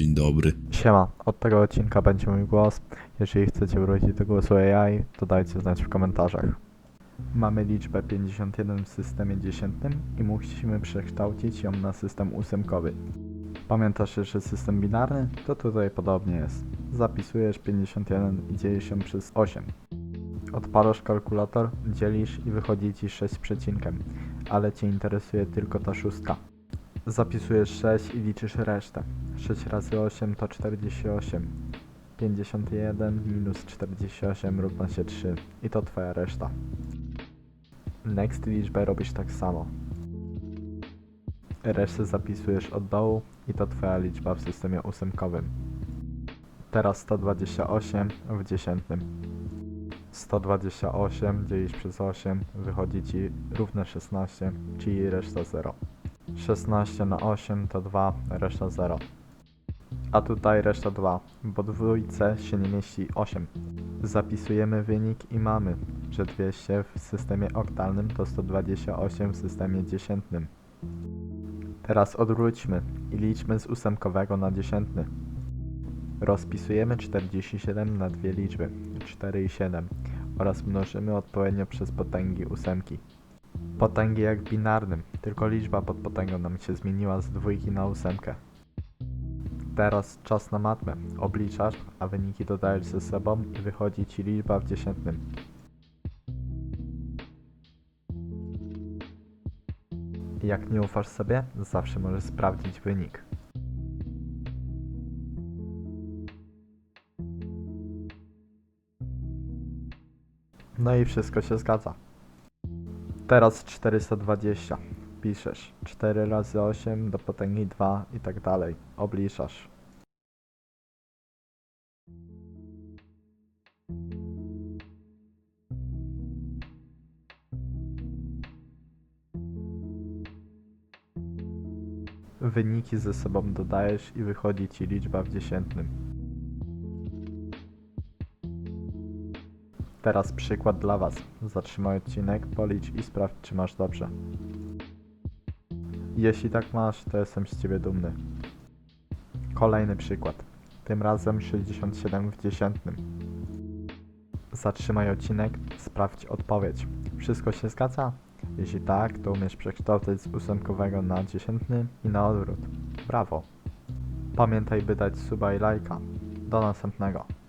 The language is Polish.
Dzień dobry. Siema, od tego odcinka będzie mój głos. Jeżeli chcecie wrócić do głosu AI, to dajcie znać w komentarzach. Mamy liczbę 51 w systemie dziesiętnym i musimy przekształcić ją na system ósemkowy. Pamiętasz jeszcze system binarny? To tutaj podobnie jest. Zapisujesz 51 i dzielisz ją przez 8. Odpalasz kalkulator, dzielisz i wychodzi ci 6 z przecinkiem, ale cię interesuje tylko ta szóstka. Zapisujesz 6 i liczysz resztę. 6 razy 8 to 48. 51 minus 48 równa się 3. I to twoja reszta. Next liczbę robisz tak samo. Resztę zapisujesz od dołu i to twoja liczba w systemie ósemkowym. Teraz 128 w dziesiętnym. 128 dzielisz przez 8 wychodzi ci równe 16, czyli reszta 0. 16 na 8 to 2, reszta 0. A tutaj reszta 2, bo dwójce się nie mieści 8. Zapisujemy wynik i mamy, że 200 w systemie oktalnym to 128 w systemie dziesiętnym. Teraz odwróćmy i liczmy z ósemkowego na dziesiętny. Rozpisujemy 47 na dwie liczby, 4 i 7 oraz mnożymy odpowiednio przez potęgi ósemki. Potęgi jak binarnym, tylko liczba pod potęgą nam się zmieniła z dwójki na ósemkę. Teraz czas na matmę. Obliczasz, a wyniki dodajesz ze sobą i wychodzi ci liczba w dziesiętnym. Jak nie ufasz sobie, zawsze możesz sprawdzić wynik. No i wszystko się zgadza. Teraz 420. Piszesz 4 razy 8 do potęgi 2 i tak dalej. Obliczasz. Wyniki ze sobą dodajesz i wychodzi ci liczba w dziesiętnym. Teraz przykład dla Was. Zatrzymaj odcinek, policz i sprawdź, czy masz dobrze. Jeśli tak masz, to jestem z Ciebie dumny. Kolejny przykład. Tym razem 67 w dziesiętnym. Zatrzymaj odcinek, sprawdź odpowiedź. Wszystko się zgadza? Jeśli tak, to umiesz przekształcać z ósemkowego na dziesiętny i na odwrót. Brawo! Pamiętaj by dać suba i lajka. Do następnego.